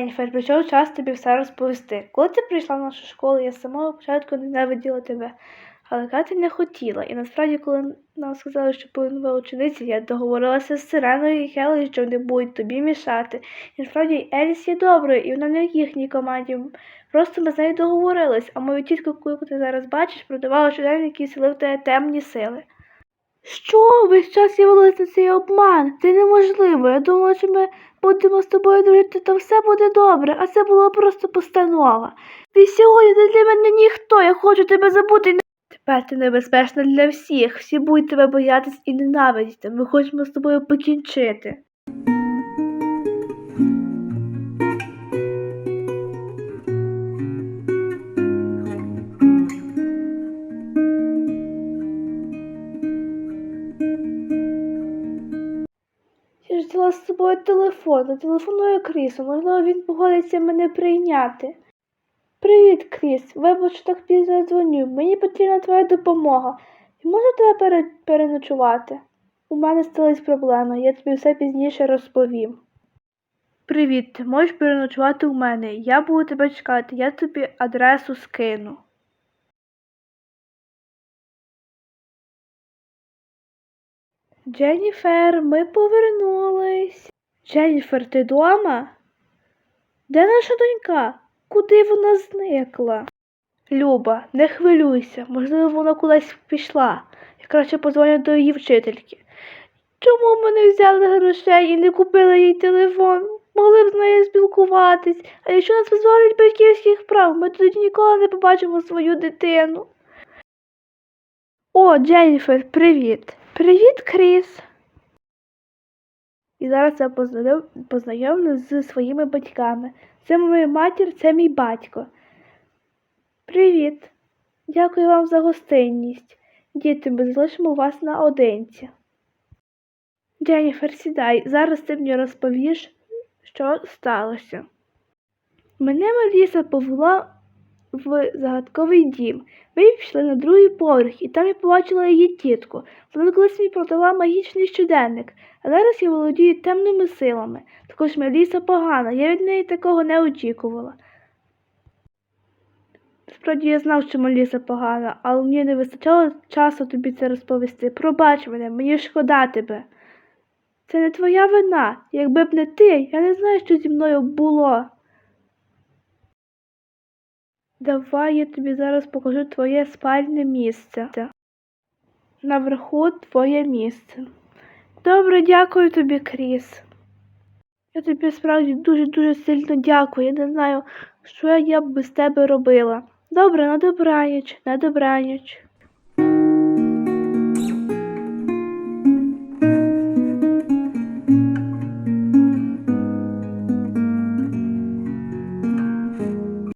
Дженніфер, прийшов час тобі все розповісти. Коли ти прийшла в нашу школу, я з самого початку ненавиділа тебе. Але Катя не хотіла. І насправді, коли нам сказали, що нова учениця, я договорилася з Сиреною і Хелою, що вони будуть тобі мішати. І насправді Еліс є доброю, і вона не в їхній команді. Просто ми з нею договорились, а мою тітку, яку ти зараз бачиш, продавала щодень, який селив тебе темні сили. Що? Весь час я велася цей обман. Це неможливо. Я думала, що ми будемо з тобою дружити, то все буде добре, а це була просто постанова. Ти сьогодні не для мене ніхто, я хочу тебе забути. Тепер ти небезпечна для всіх. Всі будуть тебе боятись і ненавидіти. Ми хочемо з тобою покінчити. Взяла з собою телефон, зателефоную Крісу, можливо, він погодиться мене прийняти. Привіт, Кріс. Вибач, що так пізно дзвоню. Мені потрібна твоя допомога. Я можу тебе пере- переночувати? У мене стались проблеми, я тобі все пізніше розповім. Привіт, ти можеш переночувати у мене. Я буду тебе чекати, я тобі адресу скину. Дженніфер, ми повернулись. Дженніфер, ти дома? Де наша донька? Куди вона зникла? Люба, не хвилюйся, можливо, вона кудись пішла. Я краще позвоню до її вчительки. Чому ми не взяли грошей і не купили їй телефон? Могли б з нею спілкуватись, а якщо нас позбавлять батьківських прав, ми тоді ніколи не побачимо свою дитину. О, Дженніфер, привіт. Привіт, Кріс. І зараз я познайом- познайомлю з своїми батьками. Це моя матір, це мій батько. Привіт. Дякую вам за гостинність. Діти, ми залишимо вас наодинці. Дженніфер, сідай, зараз ти мені розповіш, що сталося. Мене Маріса повела в загадковий дім. Ми пішли на другий поверх, і там я побачила її тітку. Вона колись мені продала магічний щоденник, а зараз я володію темними силами. Також Меліса погана, я від неї такого не очікувала. Справді я знав, що Меліса погана, але мені не вистачало часу тобі це розповісти. Пробач мене, мені шкода тебе. Це не твоя вина. Якби б не ти, я не знаю, що зі мною було. Давай я тобі зараз покажу твоє спальне місце. Наверху твоє місце. Добре, дякую тобі, Кріс. Я тобі справді дуже-дуже сильно дякую. Я не знаю, що я б без тебе робила. Добре, на добраніч, на добраніч.